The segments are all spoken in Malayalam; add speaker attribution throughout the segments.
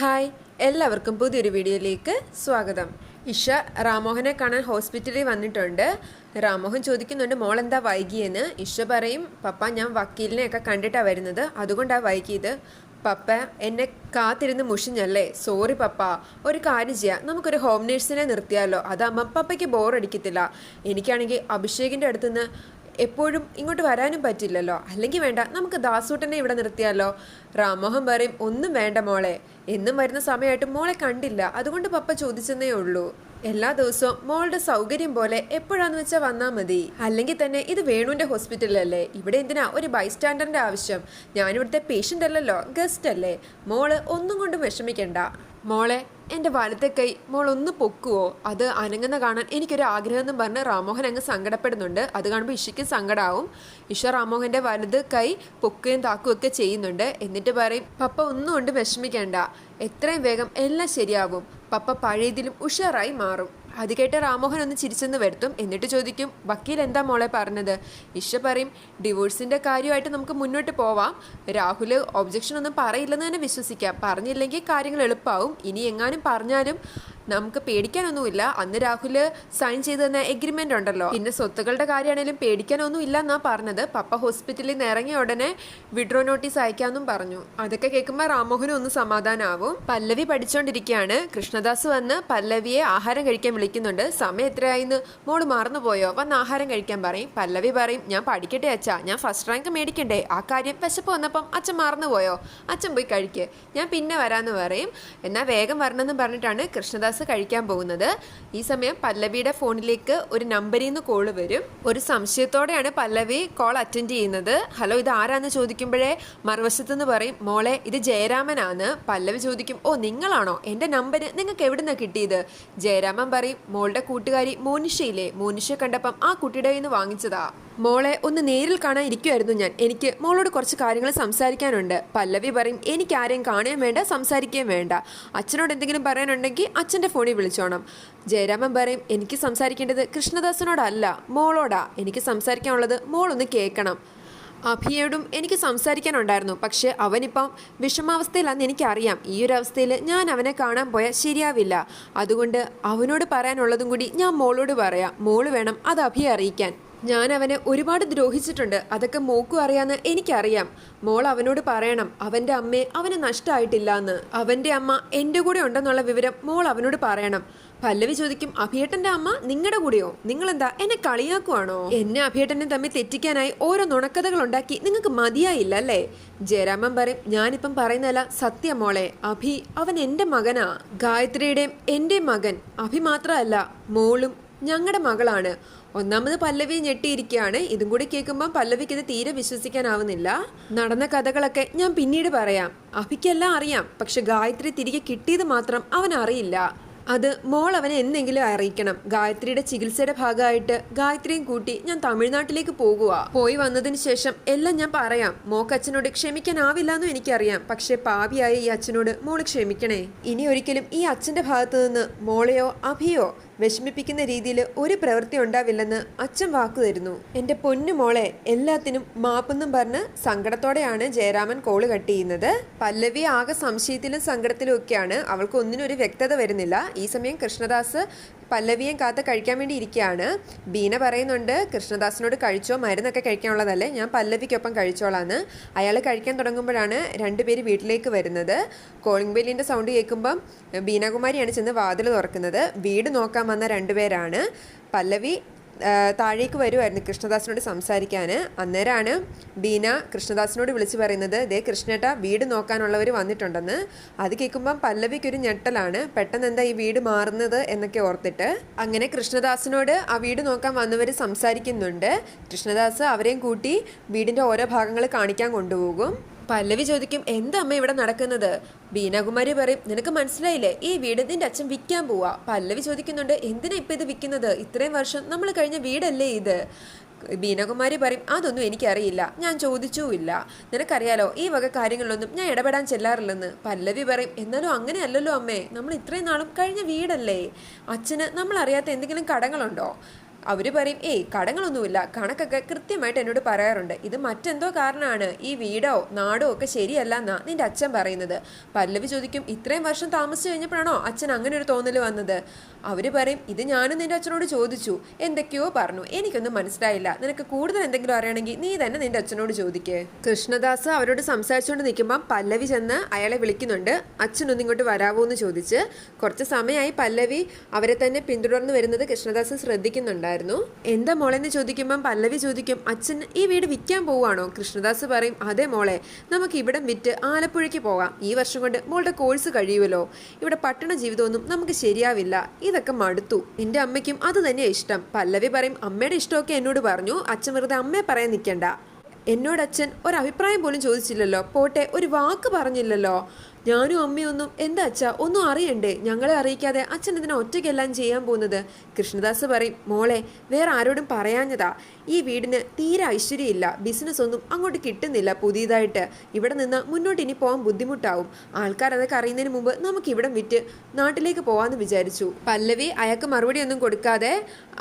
Speaker 1: ഹായ് എല്ലാവർക്കും പുതിയൊരു വീഡിയോയിലേക്ക് സ്വാഗതം. ഇഷ റാമോഹനെ കാണാൻ ഹോസ്പിറ്റലിൽ വന്നിട്ടുണ്ട്. റാമോഹൻ ചോദിക്കുന്നുണ്ട് മോൾ എന്താ വൈകിയെന്ന്? ഇഷ പറയും പപ്പ ഞാൻ വക്കീലിനെയൊക്കെ കണ്ടിട്ടാണ് വരുന്നത്. അതുകൊണ്ടാണ് വൈകിയത്. പപ്പ എന്നെ കാത്തിരുന്ന് മുഷിഞ്ഞല്ലേ? സോറി പപ്പ. ഒരു കാര്യം ചെയ്യാം. നമുക്കൊരു ഹോം നേഴ്സിനെ നിർത്തിയാലോ? അതാകുമ്പം പപ്പയ്ക്ക് ബോറടിക്കത്തില്ല എനിക്കാണെങ്കിൽ അഭിഷേകിന്റെ അടുത്തുനിന്ന് എപ്പോഴും ഇങ്ങോട്ട് വരാനും പറ്റില്ലല്ലോ. അല്ലെങ്കിൽ വേണ്ട നമുക്ക് ദാസൂട്ടനെ ഇവിടെ നിർത്തിയാലോ? റാമോഹൻ പറയും ഒന്നും വേണ്ട മോളെ. എന്നും വരുന്ന സമയമായിട്ട് മോളെ കണ്ടില്ല. അതുകൊണ്ട് പപ്പ ചോദിച്ചെന്നേ ഉള്ളൂ. എല്ലാ ദിവസവും മോളുടെ സൗകര്യം പോലെ എപ്പോഴാന്ന് വെച്ചാൽ വന്നാൽ മതി. അല്ലെങ്കിൽ തന്നെ ഇത് വേണുവിന്റെ ഹോസ്പിറ്റലല്ലേ ഇവിടെ എന്തിനാ ഒരു ബൈസ്റ്റാൻഡറിന്റെ ആവശ്യം? ഞാനിവിടുത്തെ പേഷ്യന്റ് അല്ലല്ലോ ഗസ്റ്റ് അല്ലേ? മോൾ ഒന്നും കൊണ്ടും വിഷമിക്കണ്ട. മോളെ എന്റെ വലത്തെ കൈ മോൾ ഒന്ന് പൊക്കുവോ? അത് അനങ്ങുന്ന കാണാൻ എനിക്കൊരു ആഗ്രഹം എന്ന് പറഞ്ഞ് റാമോഹൻ അങ്ങ് സങ്കടപ്പെടുന്നുണ്ട്. അത് കാണുമ്പോൾ ഇഷയ്ക്ക് സങ്കടമാവും ഇഷ റാമോഹന്റെ വലത് കൈ പൊക്കുകയും താക്കുകയും ഒക്കെ ചെയ്യുന്നുണ്ട്. എന്നിട്ട് പറയും പപ്പ ഒന്നും കൊണ്ട് വിഷമിക്കേണ്ട. എത്രയും വേഗം എല്ലാം ശരിയാവും പപ്പ പഴയതിലും ഉഷാറായി മാറും. അത് കേട്ട് റാമോഹൻ ഒന്ന് ചിരിച്ചെന്ന് വരുത്തും. എന്നിട്ട് ചോദിക്കും വക്കീൽ എന്താ മോളെ പറഞ്ഞത്? ഇഷ പറയും ഡിവോഴ്സിന്റെ കാര്യമായിട്ട് നമുക്ക് മുന്നോട്ട് പോവാം. രാഹുൽ ഒബ്ജക്ഷൻ ഒന്നും പറയില്ലെന്ന് തന്നെ വിശ്വസിക്കാം. പറഞ്ഞില്ലെങ്കിൽ കാര്യങ്ങൾ എളുപ്പമാവും ഇനി എങ്ങാനും പറഞ്ഞാലും നമുക്ക് പേടിക്കാനൊന്നുമില്ല. അന്ന് രാഹുൽ സൈൻ ചെയ്തു തന്ന എഗ്രിമെന്റ് ഉണ്ടല്ലോ. പിന്നെ സ്വത്തുക്കളുടെ കാര്യമാണെങ്കിലും പേടിക്കാനൊന്നും ഇല്ല എന്നാ പറഞ്ഞത്. പപ്പ ഹോസ്പിറ്റലിൽ നിന്ന് ഇറങ്ങിയ ഉടനെ വിഡ്രോ നോട്ടീസ് അയക്കാമെന്നും പറഞ്ഞു. അതൊക്കെ കേൾക്കുമ്പോൾ രാമോഹനും ഒന്ന് സമാധാനാവും. പല്ലവി പഠിച്ചുകൊണ്ടിരിക്കുകയാണ് കൃഷ്ണദാസ് വന്ന് പല്ലവിയെ ആഹാരം കഴിക്കാൻ വിളിക്കുന്നുണ്ട്. സമയം എത്രയായിന്ന്? മോൾ മറന്നു പോയോ വന്ന് ആഹാരം കഴിക്കാൻ പറയും. പല്ലവി പറയും ഞാൻ പഠിക്കട്ടെ അച്ഛാ. ഞാൻ ഫസ്റ്റ് റാങ്ക് മേടിക്കണ്ടേ. ആ കാര്യം വിശപ്പ് വന്നപ്പം അച്ഛൻ മറന്നുപോയോ? അച്ഛൻ പോയി കഴിക്കേ. ഞാൻ പിന്നെ വരാമെന്ന് പറയും. എന്നാൽ വേഗം വരണമെന്ന് പറഞ്ഞിട്ടാണ് കൃഷ്ണദാസ് കഴിക്കാൻ പോകുന്നത്. ഈ സമയം പല്ലവിയുടെ ഫോണിലേക്ക് ഒരു നമ്പറിൽ നിന്ന് കോൾ വരും. ഒരു സംശയത്തോടെയാണ് പല്ലവി കോൾ അറ്റൻഡ് ചെയ്യുന്നത്. ഹലോ ഇത് ആരാന്ന് ചോദിക്കുമ്പോഴേ? മറുവശത്ത് നിന്ന് പറയും മോളെ ഇത് ജയരാമനാണ്. പല്ലവി ചോദിക്കും ഓ നിങ്ങളാണോ? എന്റെ നമ്പർ നിങ്ങൾക്ക് എവിടുന്ന കിട്ടിയത്? ജയരാമൻ പറയും മോളുടെ കൂട്ടുകാരി മോനിഷയില്ലേ? മോനിഷ കണ്ടപ്പം ആ കുട്ടിയുടെ നിന്ന് വാങ്ങിച്ചതാ. മോളെ ഒന്ന് നേരിൽ കാണാൻ ഇരിക്കുമായിരുന്നു ഞാൻ. എനിക്ക് മോളോട് കുറച്ച് കാര്യങ്ങൾ സംസാരിക്കാനുണ്ട്. പല്ലവി പറയും എനിക്ക് ആരെയും കാണുകയും വേണ്ട സംസാരിക്കുകയും വേണ്ട. അച്ഛനോട് എന്തെങ്കിലും പറയാനുണ്ടെങ്കിൽ അച്ഛന്റെ ഫോണിൽ വിളിച്ചോണം. ജയരാമൻ പറയും എനിക്ക് സംസാരിക്കേണ്ടത് കൃഷ്ണദാസനോടല്ല മോളോടാ. എനിക്ക് സംസാരിക്കാനുള്ളത് മോളൊന്ന് കേൾക്കണം. അഭിയോടും എനിക്ക് സംസാരിക്കാനുണ്ടായിരുന്നു. പക്ഷേ അവനിപ്പം വിഷമാവസ്ഥയിലാണെന്ന് എനിക്കറിയാം. ഈ ഒരു അവസ്ഥയിൽ ഞാൻ അവനെ കാണാൻ പോയാൽ ശരിയാവില്ല. അതുകൊണ്ട് അവനോട് പറയാനുള്ളതും കൂടി ഞാൻ മോളോട് പറയാം. മോൾ വേണം അത് അഭിയെ അറിയിക്കാൻ. ഞാൻ അവനെ ഒരുപാട് ദ്രോഹിച്ചിട്ടുണ്ട്. അതൊക്കെ മോക്കു അറിയാന്ന് എനിക്കറിയാം. മോൾ അവനോട് പറയണം അവന്റെ അമ്മയെ അവന് നഷ്ടമായിട്ടില്ല എന്ന് അവന്റെ അമ്മ എന്റെ കൂടെ ഉണ്ടെന്നുള്ള വിവരം മോൾ അവനോട് പറയണം. പല്ലവി ചോദിക്കും അഭിയേട്ടന്റെ അമ്മ നിങ്ങളുടെ കൂടെയോ? നിങ്ങൾ എന്താ എന്നെ കളിയാക്കുവാണോ? എന്നെ അഭിയേട്ടനെ തമ്മിൽ തെറ്റിക്കാനായി ഓരോ നുണക്കഥകൾ ഉണ്ടാക്കി നിങ്ങൾക്ക് മതിയായില്ല അല്ലേ ജയരാമൻ പറയും ഞാനിപ്പം പറയുന്നതല്ല സത്യം മോളെ. അഭി അവൻ എന്റെ മകനാ. ഗായത്രിയുടെയും എന്റെ മകൻ. അഭി മാത്രമല്ല മോളും ഞങ്ങളുടെ മകളാണ്. ഒന്നാമത് പല്ലവി ഞെട്ടിയിരിക്കുകയാണ്. ഇതും കൂടി കേൾക്കുമ്പോൾ പല്ലവിക്ക് ഇത് തീരെ വിശ്വസിക്കാനാവുന്നില്ല. നടന്ന കഥകളൊക്കെ ഞാൻ പിന്നീട് പറയാം. അഭിക്കെല്ലാം അറിയാം. പക്ഷെ ഗായത്രി തിരികെ കിട്ടിയത് മാത്രം അവൻ അറിയില്ല. അത് മോൾ അവനെ എന്തെങ്കിലും അറിയിക്കണം. ഗായത്രിയുടെ ചികിത്സയുടെ ഭാഗമായിട്ട് ഗായത്രിയും കൂട്ടി ഞാൻ തമിഴ്നാട്ടിലേക്ക് പോകുക പോയി വന്നതിന് ശേഷം എല്ലാം ഞാൻ പറയാം. മോക്ക് അച്ഛനോട് ക്ഷമിക്കാനാവില്ല എന്നും എനിക്കറിയാം. പക്ഷെ പാപിയായ ഈ അച്ഛനോട് മോൾ ക്ഷമിക്കണേ. ഇനി ഒരിക്കലും ഈ അച്ഛന്റെ ഭാഗത്തു നിന്ന് മോളെയോ അഭിയോ വിഷമിപ്പിക്കുന്ന രീതിയിൽ ഒരു പ്രവൃത്തി ഉണ്ടാവില്ലെന്ന് അച്ഛൻ വാക്കുതരുന്നു എന്റെ പൊന്നു മോളെ എല്ലാത്തിനും മാപ്പെന്നും പറഞ്ഞ് സങ്കടത്തോടെയാണ് ജയരാമൻ കോൾ കട്ട് ചെയ്യുന്നത്. പല്ലവി ആകെ സംശയത്തിലും സങ്കടത്തിലും ഒക്കെയാണ്. അവൾക്ക് ഒന്നിനും ഒരു വ്യക്തത വരുന്നില്ല. ഈ സമയം കൃഷ്ണദാസ് പല്ലവിയെ കാത്ത് കഴിക്കാൻ വേണ്ടി ഇരിക്കുകയാണ്. ബീന പറയുന്നുണ്ട് കൃഷ്ണദാസിനോട് കഴിച്ചോ? മരുന്നൊക്കെ കഴിക്കാനുള്ളതല്ലേ? ഞാൻ പല്ലവിക്കൊപ്പം കഴിച്ചോളാന്ന്. അയാൾ കഴിക്കാൻ തുടങ്ങുമ്പോഴാണ് രണ്ടുപേര് വീട്ടിലേക്ക് വരുന്നത്. കോളിംഗ് ബെല്ലിന്റെ സൗണ്ട് കേൾക്കുമ്പം ബീനാകുമാരിയാണ് ചെന്ന് വാതിൽ തുറക്കുന്നത്. വീട് നോക്കാൻ വന്ന രണ്ടുപേരാണ് പല്ലവി താഴേക്ക് വരുമായിരുന്നു കൃഷ്ണദാസിനോട് സംസാരിക്കാൻ അന്നേരമാണ് ബീന കൃഷ്ണദാസിനോട് വിളിച്ചു പറയുന്നത് ദേ കൃഷ്ണേട്ട വീട് നോക്കാനുള്ളവർ വന്നിട്ടുണ്ടെന്ന്. അത് കേൾക്കുമ്പം പല്ലവിക്കൊരു ഞെട്ടലാണ്. പെട്ടെന്ന് എന്താ ഈ വീട് മാറുന്നത്? എന്നൊക്കെ ഓർത്തിട്ട് അങ്ങനെ കൃഷ്ണദാസിനോട് ആ വീട് നോക്കാൻ വന്നവർ സംസാരിക്കുന്നുണ്ട്. കൃഷ്ണദാസ് അവരെയും കൂട്ടി വീടിന്റെ ഓരോ ഭാഗങ്ങൾ കാണിക്കാൻ കൊണ്ടുപോകും. പല്ലവി ചോദിക്കും എന്താ അമ്മ ഇവിടെ നടക്കുന്നത്? ബീനാകുമാരി പറയും നിനക്ക് മനസ്സിലായില്ലേ? ഈ വീട് നിന്റെ അച്ഛൻ വിൽക്കാൻ പോവാ. പല്ലവി ചോദിക്കുന്നുണ്ട് എന്തിനാ ഇപ്പം ഇത് വിൽക്കുന്നത് ഇത്രയും വർഷം നമ്മൾ കഴിഞ്ഞ വീടല്ലേ ഇത്? ബീനകുമാരി പറയും അതൊന്നും എനിക്കറിയില്ല ഞാൻ ചോദിച്ചുമില്ല. നിനക്കറിയാലോ ഈ വക കാര്യങ്ങളിലൊന്നും ഞാൻ ഇടപെടാൻ ചെല്ലാറില്ലെന്ന്. പല്ലവി പറയും എന്നാലും അങ്ങനെയല്ലല്ലോ അമ്മേ നമ്മൾ ഇത്രയും നാളും കഴിഞ്ഞ വീടല്ലേ? അച്ഛന് നമ്മൾ അറിയാത്ത എന്തെങ്കിലും കടങ്ങളുണ്ടോ? അവർ പറയും ഏയ് കടങ്ങളൊന്നുമില്ല. കണക്കൊക്കെ കൃത്യമായിട്ട് എന്നോട് പറയാറുണ്ട്. ഇത് മറ്റെന്തോ കാരണമാണ്. ഈ വീടോ നാടോ ഒക്കെ ശരിയല്ല എന്നാ നിന്റെ അച്ഛൻ പറയുന്നത്. പല്ലവി ചോദിക്കും ഇത്രയും വർഷം താമസിച്ചു കഴിഞ്ഞപ്പോഴാണോ അച്ഛൻ അങ്ങനെ ഒരു തോന്നൽ വന്നത്? അവർ പറയും ഇത് ഞാനും നിന്റെ അച്ഛനോട് ചോദിച്ചു. എന്തൊക്കെയോ പറഞ്ഞു. എനിക്കൊന്നും മനസ്സിലായില്ല. നിനക്ക് കൂടുതൽ എന്തെങ്കിലും അറിയണമെങ്കിൽ നീ തന്നെ നിന്റെ അച്ഛനോട് ചോദിക്കേ. കൃഷ്ണദാസ് അവരോട് സംസാരിച്ചുകൊണ്ട് നിൽക്കുമ്പം പല്ലവി ചെന്ന് അയാളെ വിളിക്കുന്നുണ്ട്. അച്ഛനൊന്നും ഇങ്ങോട്ട് വരാവോ? എന്ന് ചോദിച്ച് കുറച്ച് സമയമായി പല്ലവി അവരെ തന്നെ പിന്തുടർന്ന് വരുന്നത് കൃഷ്ണദാസ് ശ്രദ്ധിക്കുന്നുണ്ടായിരുന്നു എന്താ മോളെന്ന് ചോദിക്കുമ്പം പല്ലവി ചോദിക്കും അച്ഛൻ ഈ വീട് വിൽക്കാൻ പോവുകയാണോ? കൃഷ്ണദാസ് പറയും അതെ മോളെ നമുക്ക് ഇവിടെ വിറ്റ് ആലപ്പുഴയ്ക്ക് പോകാം. ഈ വർഷം കൊണ്ട് മോളുടെ കോഴ്സ് കഴിയുമല്ലോ. ഇവിടെ പട്ടണ ജീവിതമൊന്നും നമുക്ക് ശരിയാവില്ല. ഇതൊക്കെ മടുത്തു. നിന്റെ അമ്മയ്ക്കും അത് തന്നെയാണ് ഇഷ്ടം. പല്ലവി പറയും അമ്മയുടെ ഇഷ്ടമൊക്കെ എന്നോട് പറഞ്ഞു. അച്ഛൻ വെറുതെ അമ്മയെ പറയാൻ നിൽക്കണ്ട. എന്നോടച്ഛൻ ഒരഭിപ്രായം പോലും ചോദിച്ചില്ലല്ലോ. പോട്ടെ ഒരു വാക്ക് പറഞ്ഞില്ലല്ലോ. ഞാനും അമ്മയൊന്നും എന്താ അച്ഛാ ഒന്നും അറിയണ്ടേ? ഞങ്ങളെ അറിയിക്കാതെ അച്ഛൻ ഇതിനെ ഒറ്റയ്ക്കെല്ലാം ചെയ്യാൻ പോകുന്നത്? കൃഷ്ണദാസ് പറയും മോളെ വേറെ ആരോടും പറയാഞ്ഞതാ. ഈ വീടിന് തീരെ ഐശ്വര്യമില്ല. ബിസിനസ് ഒന്നും അങ്ങോട്ട് കിട്ടുന്നില്ല പുതിയതായിട്ട്. ഇവിടെ നിന്ന് മുന്നോട്ട് ഇനി പോകാൻ ബുദ്ധിമുട്ടാവും. ആൾക്കാർ അതൊക്കെ അറിയുന്നതിന് മുമ്പ് നമുക്ക് ഇവിടം വിറ്റ് നാട്ടിലേക്ക് പോകാമെന്ന് വിചാരിച്ചു. പല്ലവി അയാൾക്ക് മറുപടി ഒന്നും കൊടുക്കാതെ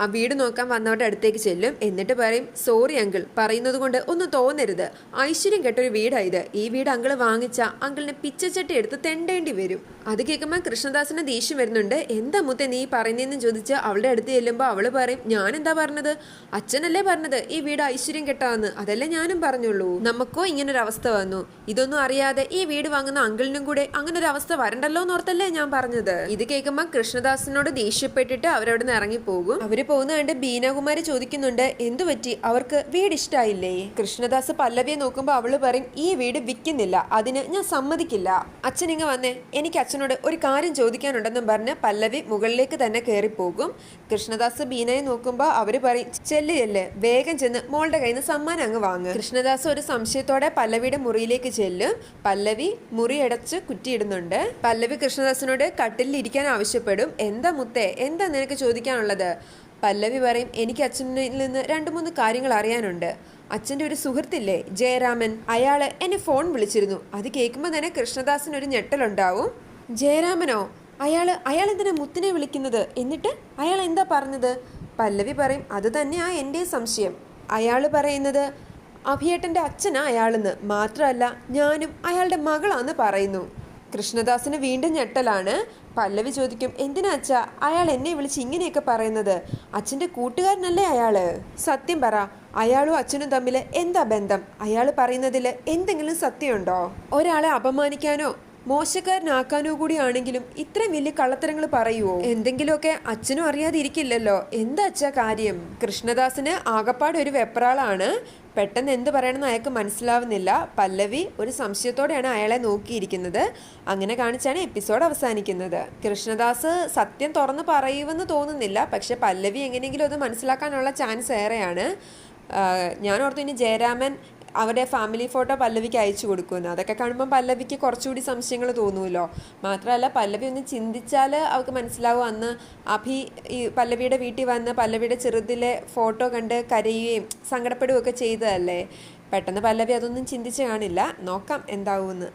Speaker 1: ആ വീട് നോക്കാൻ വന്നവരുടെ അടുത്തേക്ക് ചെല്ലും. എന്നിട്ട് പറയും സോറി അങ്കിൾ പറയുന്നത് കൊണ്ട് ഒന്നും തോന്നരുത്. ഐശ്വര്യം കെട്ടൊരു വീടായത് ഈ വീട് അങ്കിൾ വാങ്ങിച്ച അങ്കിളിന് പിച്ചച്ചട്ടി എടുത്ത് തെണ്ടേണ്ടി വരും. അത് കേൾക്കുമ്പോൾ കൃഷ്ണദാസിന് ദേഷ്യം വരുന്നുണ്ട്. എന്താ മുത്തെ നീ പറയുന്നതെന്ന് ചോദിച്ച് അവളുടെ അടുത്ത് ചെല്ലുമ്പോൾ അവൾ പറയും ഞാൻ എന്താ പറഞ്ഞത്? അച്ഛനല്ലേ പറഞ്ഞത്? ഈ വീട് ഐശ്വര്യം കെട്ടാന്ന്. അതല്ലേ ഞാനും പറഞ്ഞുള്ളൂ. നമുക്കോ ഇങ്ങനൊരു അവസ്ഥ വന്നു. ഇതൊന്നും അറിയാതെ ഈ വീട് വാങ്ങുന്ന അങ്കിളിനും കൂടെ അങ്ങനെ ഒരു അവസ്ഥ വരണ്ടല്ലോ എന്ന് എന്നോർത്തല്ലേ ഞാൻ പറഞ്ഞത്? ഇത് കേൾക്കുമ്പോൾ കൃഷ്ണദാസിനോട് ദേഷ്യപ്പെട്ടിട്ട് അവരവിടെ നിന്ന് ഇറങ്ങിപ്പോകും. അവർ പോകുന്ന കണ്ട് ബീനാകുമാരി ചോദിക്കുന്നുണ്ട് എന്തു പറ്റി? അവർക്ക് വീട് ഇഷ്ടായില്ലേ? കൃഷ്ണദാസ് പല്ലവിയെ നോക്കുമ്പോൾ അവൾ പറയും ഈ വീട് വിൽക്കുന്നില്ല അതിന് ഞാൻ സമ്മതിക്കില്ല. അച്ഛൻ ഇങ്ങ് വന്നേ. എനിക്ക് അച്ഛനോട് ഒരു കാര്യം ചോദിക്കാനുണ്ടെന്നും പറഞ്ഞ് പല്ലവി മുകളിലേക്ക് തന്നെ കയറിപ്പോകും കൃഷ്ണദാസ് ബീനയെ നോക്കുമ്പോൾ അവർ പറയും ചെല്ല് ചെല്ല് വേഗം ചെന്ന് മോളുടെ കയ്യിൽ നിന്ന് സമ്മാനം അങ്ങ് വാങ്ങും. കൃഷ്ണദാസ് ഒരു സംശയത്തോടെ പല്ലവിയുടെ മുറിയിലേക്ക് ചെല്ലും. പല്ലവി മുറി അടച്ച് കുറ്റിയിടുന്നുണ്ട്. പല്ലവി കൃഷ്ണദാസിനോട് കട്ടിലിൽ ഇരിക്കാൻ ആവശ്യപ്പെടും. എന്താ മുത്തേ? എന്താ നിനക്ക് ചോദിക്കാനുള്ളത്? പല്ലവി പറയും എനിക്ക് അച്ഛനിൽ നിന്ന് രണ്ട് മൂന്ന് കാര്യങ്ങൾ അറിയാനുണ്ട്. അച്ഛന്റെ ഒരു സുഹൃത്തില്ലേ ജയരാമൻ അയാൾ എന്നെ ഫോൺ വിളിച്ചിരുന്നു. അത് കേൾക്കുമ്പോൾ തന്നെ കൃഷ്ണദാസിന് ഒരു ഞെട്ടലുണ്ടാവും. ജയരാമനോ അയാൾ അയാൾ എന്തിനാ മുത്തിനെ വിളിക്കുന്നത്? എന്നിട്ട് അയാൾ എന്താ പറഞ്ഞത്? പല്ലവി പറയും അത് തന്നെയാ എന്റെ സംശയം. അയാൾ പറയുന്നത് അഭിയേട്ടന്റെ അച്ഛനാ അയാളെന്ന്. മാത്രമല്ല ഞാനും അയാളുടെ മകളാന്ന് പറയുന്നു. കൃഷ്ണദാസിന് വീണ്ടും ഞെട്ടലാണ്. പല്ലവി ചോദിക്കും എന്തിനാ അച്ഛ? അയാൾ എന്നെ വിളിച്ച് ഇങ്ങനെയൊക്കെ പറയുന്നത്? അച്ഛന്റെ കൂട്ടുകാരനല്ലേ അയാൾ? സത്യം പറ. അയാളും അച്ഛനും തമ്മിൽ എന്താ ബന്ധം? അയാൾ പറയുന്നതിൽ എന്തെങ്കിലും സത്യമുണ്ടോ? ഒരാളെ അപമാനിക്കാനോ മോശക്കാരനാക്കാനോ കൂടി ആണെങ്കിലും ഇത്രയും വലിയ കള്ളത്തരങ്ങൾ പറയുവോ? എന്തെങ്കിലുമൊക്കെ അച്ഛനും അറിയാതിരിക്കില്ലല്ലോ. എന്താ അച്ഛാ കാര്യം? കൃഷ്ണദാസിന് ആകപ്പാട് ഒരു വെപ്രാളാണ്. പെട്ടെന്ന് എന്ത് പറയണമെന്ന് അയാൾക്ക് മനസ്സിലാവുന്നില്ല. പല്ലവി ഒരു സംശയത്തോടെയാണ് അയാളെ നോക്കിയിരിക്കുന്നത്. അങ്ങനെ കാണിച്ചാണ് എപ്പിസോഡ് അവസാനിക്കുന്നത്. കൃഷ്ണദാസ് സത്യം തുറന്ന് പറയുമെന്ന് തോന്നുന്നില്ല. പക്ഷെ പല്ലവി എങ്ങനെയെങ്കിലും അത് മനസ്സിലാക്കാനുള്ള ചാൻസ് ഏറെയാണ്. ഞാൻ ഓർത്തു ഇനി ജയരാമൻ അവരുടെ ഫാമിലി ഫോട്ടോ പല്ലവിക്ക് അയച്ചു കൊടുക്കുമെന്ന് അതൊക്കെ കാണുമ്പോൾ പല്ലവിക്ക് കുറച്ചുകൂടി സംശയങ്ങൾ തോന്നുമല്ലോ മാത്രമല്ല പല്ലവി ഒന്ന് ചിന്തിച്ചാൽ അവൾക്ക് മനസ്സിലാവും. അന്ന് അഭി ഈ പല്ലവിയുടെ വീട്ടിൽ വന്ന് പല്ലവിയുടെ ചെറുതിലെ ഫോട്ടോ കണ്ട് കരയുകയും സങ്കടപ്പെടുകയൊക്കെ ചെയ്തതല്ലേ? പെട്ടെന്ന് പല്ലവി അതൊന്നും ചിന്തിച്ച് കാണില്ല. നോക്കാം എന്താവുമെന്ന്